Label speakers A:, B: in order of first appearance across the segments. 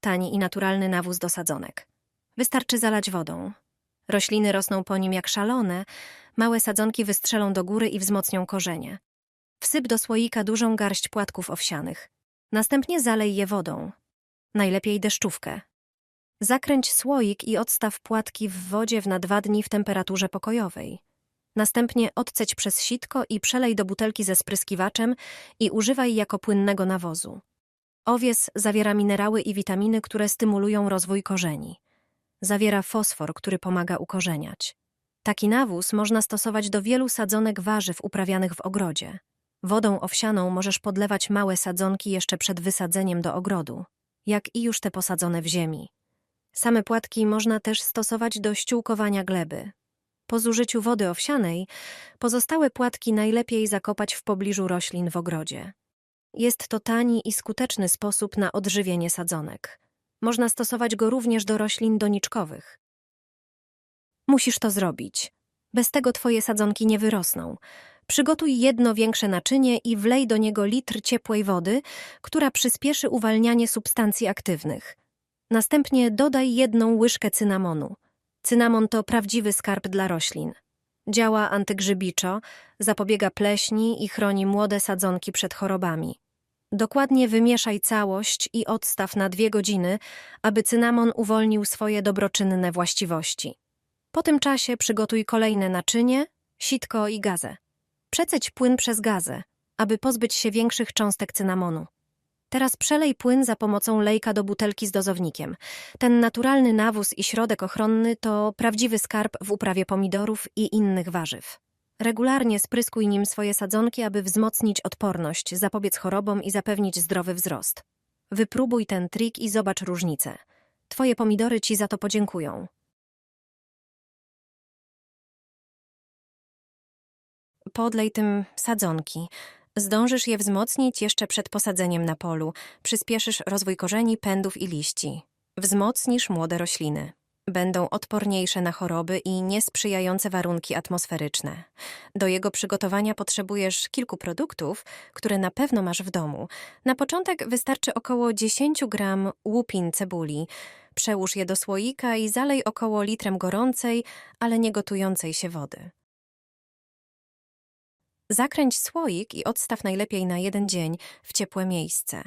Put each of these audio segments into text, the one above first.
A: Tani i naturalny nawóz do sadzonek. Wystarczy zalać wodą. Rośliny rosną po nim jak szalone, małe sadzonki wystrzelą do góry i wzmocnią korzenie. Wsyp do słoika dużą garść płatków owsianych. Następnie zalej je wodą. Najlepiej deszczówkę. Zakręć słoik i odstaw płatki w wodzie na dwa dni w temperaturze pokojowej. Następnie odceć przez sitko i przelej do butelki ze spryskiwaczem i używaj jako płynnego nawozu. Owies zawiera minerały i witaminy, które stymulują rozwój korzeni. Zawiera fosfor, który pomaga ukorzeniać. Taki nawóz można stosować do wielu sadzonek warzyw uprawianych w ogrodzie. Wodą owsianą możesz podlewać małe sadzonki jeszcze przed wysadzeniem do ogrodu, jak i już te posadzone w ziemi. Same płatki można też stosować do ściółkowania gleby. Po zużyciu wody owsianej, pozostałe płatki najlepiej zakopać w pobliżu roślin w ogrodzie. Jest to tani i skuteczny sposób na odżywienie sadzonek. Można stosować go również do roślin doniczkowych. Musisz to zrobić. Bez tego twoje sadzonki nie wyrosną. Przygotuj jedno większe naczynie i wlej do niego litr ciepłej wody, która przyspieszy uwalnianie substancji aktywnych. Następnie dodaj jedną łyżkę cynamonu. Cynamon to prawdziwy skarb dla roślin. Działa antygrzybiczo, zapobiega pleśni i chroni młode sadzonki przed chorobami. Dokładnie wymieszaj całość i odstaw na dwie godziny, aby cynamon uwolnił swoje dobroczynne właściwości. Po tym czasie przygotuj kolejne naczynie, sitko i gazę. Przeceć płyn przez gazę, aby pozbyć się większych cząstek cynamonu. Teraz przelej płyn za pomocą lejka do butelki z dozownikiem. Ten naturalny nawóz i środek ochronny to prawdziwy skarb w uprawie pomidorów i innych warzyw. Regularnie spryskuj nim swoje sadzonki, aby wzmocnić odporność, zapobiec chorobom i zapewnić zdrowy wzrost. Wypróbuj ten trik i zobacz różnicę. Twoje pomidory ci za to podziękują. Podlej tym sadzonki. Zdążysz je wzmocnić jeszcze przed posadzeniem na polu. Przyspieszysz rozwój korzeni, pędów i liści. Wzmocnisz młode rośliny. Będą odporniejsze na choroby i niesprzyjające warunki atmosferyczne. Do jego przygotowania potrzebujesz kilku produktów, które na pewno masz w domu. Na początek wystarczy około 10 gram łupin cebuli. Przełóż je do słoika i zalej około litrem gorącej, ale nie gotującej się wody. Zakręć słoik i odstaw najlepiej na jeden dzień w ciepłe miejsce.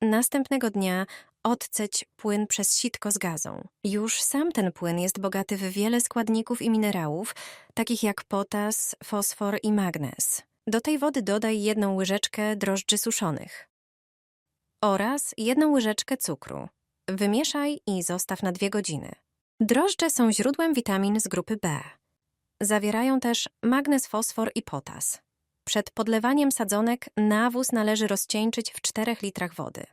A: Następnego dnia odceć płyn przez sitko z gazą. Już sam ten płyn jest bogaty w wiele składników i minerałów, takich jak potas, fosfor i magnez. Do tej wody dodaj jedną łyżeczkę drożdży suszonych oraz jedną łyżeczkę cukru. Wymieszaj i zostaw na dwie godziny. Drożdże są źródłem witamin z grupy B. Zawierają też magnez, fosfor i potas. Przed podlewaniem sadzonek nawóz należy rozcieńczyć w 4 litrach wody.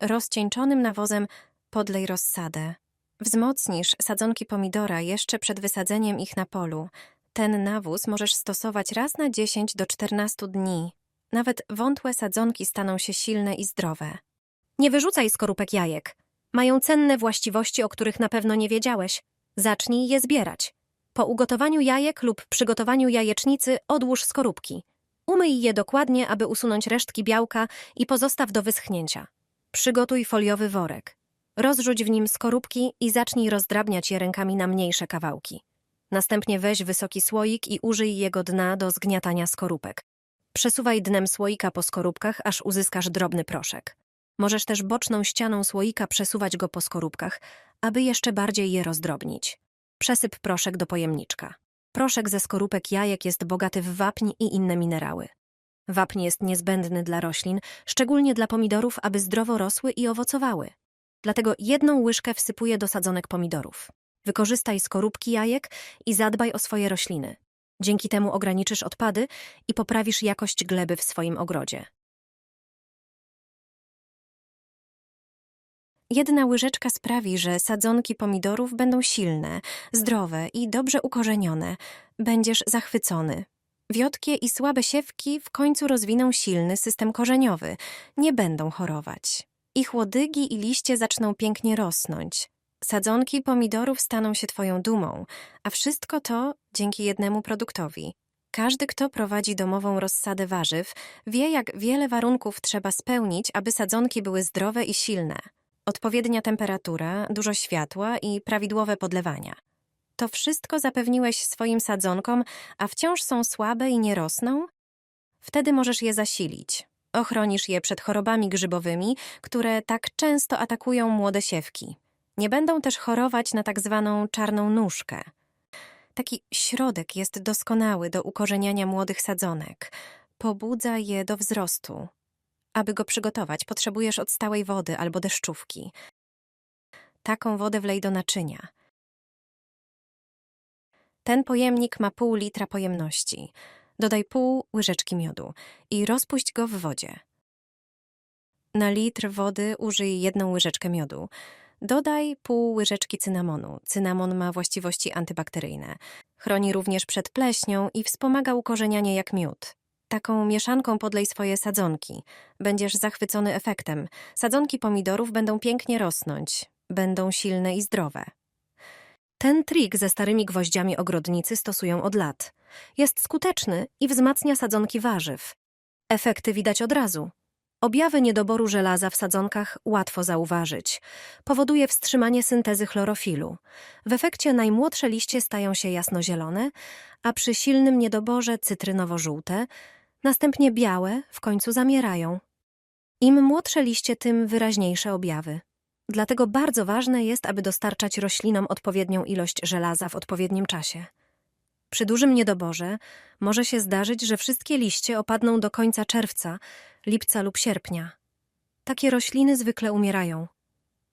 A: Rozcieńczonym nawozem podlej rozsadę. Wzmocnisz sadzonki pomidora jeszcze przed wysadzeniem ich na polu. Ten nawóz możesz stosować raz na 10 do 14 dni. Nawet wątłe sadzonki staną się silne i zdrowe. Nie wyrzucaj skorupek jajek. Mają cenne właściwości, o których na pewno nie wiedziałeś. Zacznij je zbierać. Po ugotowaniu jajek lub przygotowaniu jajecznicy odłóż skorupki. Umyj je dokładnie, aby usunąć resztki białka i pozostaw do wyschnięcia. Przygotuj foliowy worek. Rozrzuć w nim skorupki i zacznij rozdrabniać je rękami na mniejsze kawałki. Następnie weź wysoki słoik i użyj jego dna do zgniatania skorupek. Przesuwaj dnem słoika po skorupkach, aż uzyskasz drobny proszek. Możesz też boczną ścianą słoika przesuwać go po skorupkach, aby jeszcze bardziej je rozdrobnić. Przesyp proszek do pojemniczka. Proszek ze skorupek jajek jest bogaty w wapń i inne minerały. Wapń jest niezbędny dla roślin, szczególnie dla pomidorów, aby zdrowo rosły i owocowały. Dlatego jedną łyżkę wsypuję do sadzonek pomidorów. Wykorzystaj skorupki jajek i zadbaj o swoje rośliny. Dzięki temu ograniczysz odpady i poprawisz jakość gleby w swoim ogrodzie. Jedna łyżeczka sprawi, że sadzonki pomidorów będą silne, zdrowe i dobrze ukorzenione. Będziesz zachwycony. Wiotkie i słabe siewki w końcu rozwiną silny system korzeniowy. Nie będą chorować. Ich łodygi i liście zaczną pięknie rosnąć. Sadzonki pomidorów staną się Twoją dumą, a wszystko to dzięki jednemu produktowi. Każdy, kto prowadzi domową rozsadę warzyw, wie, jak wiele warunków trzeba spełnić, aby sadzonki były zdrowe i silne. Odpowiednia temperatura, dużo światła i prawidłowe podlewania. To wszystko zapewniłeś swoim sadzonkom, a wciąż są słabe i nie rosną? Wtedy możesz je zasilić. Ochronisz je przed chorobami grzybowymi, które tak często atakują młode siewki. Nie będą też chorować na tak zwaną czarną nóżkę. Taki środek jest doskonały do ukorzeniania młodych sadzonek. Pobudza je do wzrostu. Aby go przygotować, potrzebujesz od stałej wody albo deszczówki. Taką wodę wlej do naczynia. Ten pojemnik ma pół litra pojemności. Dodaj pół łyżeczki miodu i rozpuść go w wodzie. Na litr wody użyj jedną łyżeczkę miodu. Dodaj pół łyżeczki cynamonu. Cynamon ma właściwości antybakteryjne. Chroni również przed pleśnią i wspomaga ukorzenianie jak miód. Taką mieszanką podlej swoje sadzonki. Będziesz zachwycony efektem. Sadzonki pomidorów będą pięknie rosnąć. Będą silne i zdrowe. Ten trik ze starymi gwoździami ogrodnicy stosują od lat. Jest skuteczny i wzmacnia sadzonki warzyw. Efekty widać od razu. Objawy niedoboru żelaza w sadzonkach łatwo zauważyć. Powoduje wstrzymanie syntezy chlorofilu. W efekcie najmłodsze liście stają się jasnozielone, a przy silnym niedoborze cytrynowo-żółte, następnie białe, w końcu zamierają. Im młodsze liście, tym wyraźniejsze objawy. Dlatego bardzo ważne jest, aby dostarczać roślinom odpowiednią ilość żelaza w odpowiednim czasie. Przy dużym niedoborze może się zdarzyć, że wszystkie liście opadną do końca czerwca, lipca lub sierpnia. Takie rośliny zwykle umierają.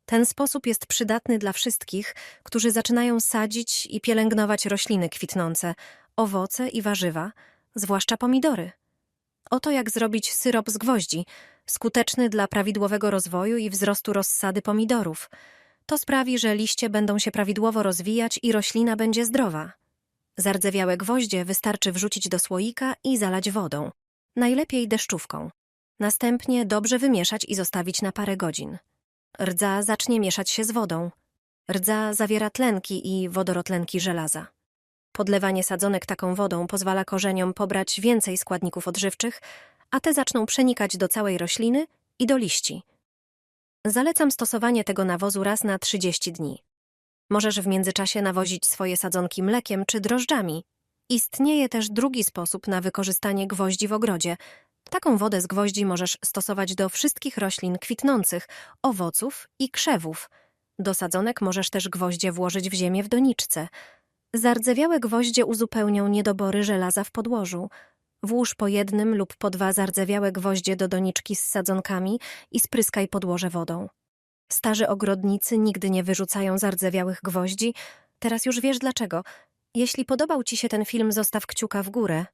A: Ten sposób jest przydatny dla wszystkich, którzy zaczynają sadzić i pielęgnować rośliny kwitnące, owoce i warzywa, zwłaszcza pomidory. Oto jak zrobić syrop z gwoździ, skuteczny dla prawidłowego rozwoju i wzrostu rozsady pomidorów. To sprawi, że liście będą się prawidłowo rozwijać i roślina będzie zdrowa. Zardzewiałe gwoździe wystarczy wrzucić do słoika i zalać wodą, najlepiej deszczówką. Następnie dobrze wymieszać i zostawić na parę godzin. Rdza zacznie mieszać się z wodą. Rdza zawiera tlenki i wodorotlenki żelaza. Podlewanie sadzonek taką wodą pozwala korzeniom pobrać więcej składników odżywczych, a te zaczną przenikać do całej rośliny i do liści. Zalecam stosowanie tego nawozu raz na 30 dni. Możesz w międzyczasie nawozić swoje sadzonki mlekiem czy drożdżami. Istnieje też drugi sposób na wykorzystanie gwoździ w ogrodzie. Taką wodę z gwoździ możesz stosować do wszystkich roślin kwitnących, owoców i krzewów. Do sadzonek możesz też gwoździe włożyć w ziemię w doniczce. Zardzewiałe gwoździe uzupełnią niedobory żelaza w podłożu. Włóż po jednym lub po dwa zardzewiałe gwoździe do doniczki z sadzonkami i spryskaj podłoże wodą. Starzy ogrodnicy nigdy nie wyrzucają zardzewiałych gwoździ. Teraz już wiesz dlaczego. Jeśli podobał Ci się ten film, zostaw kciuka w górę.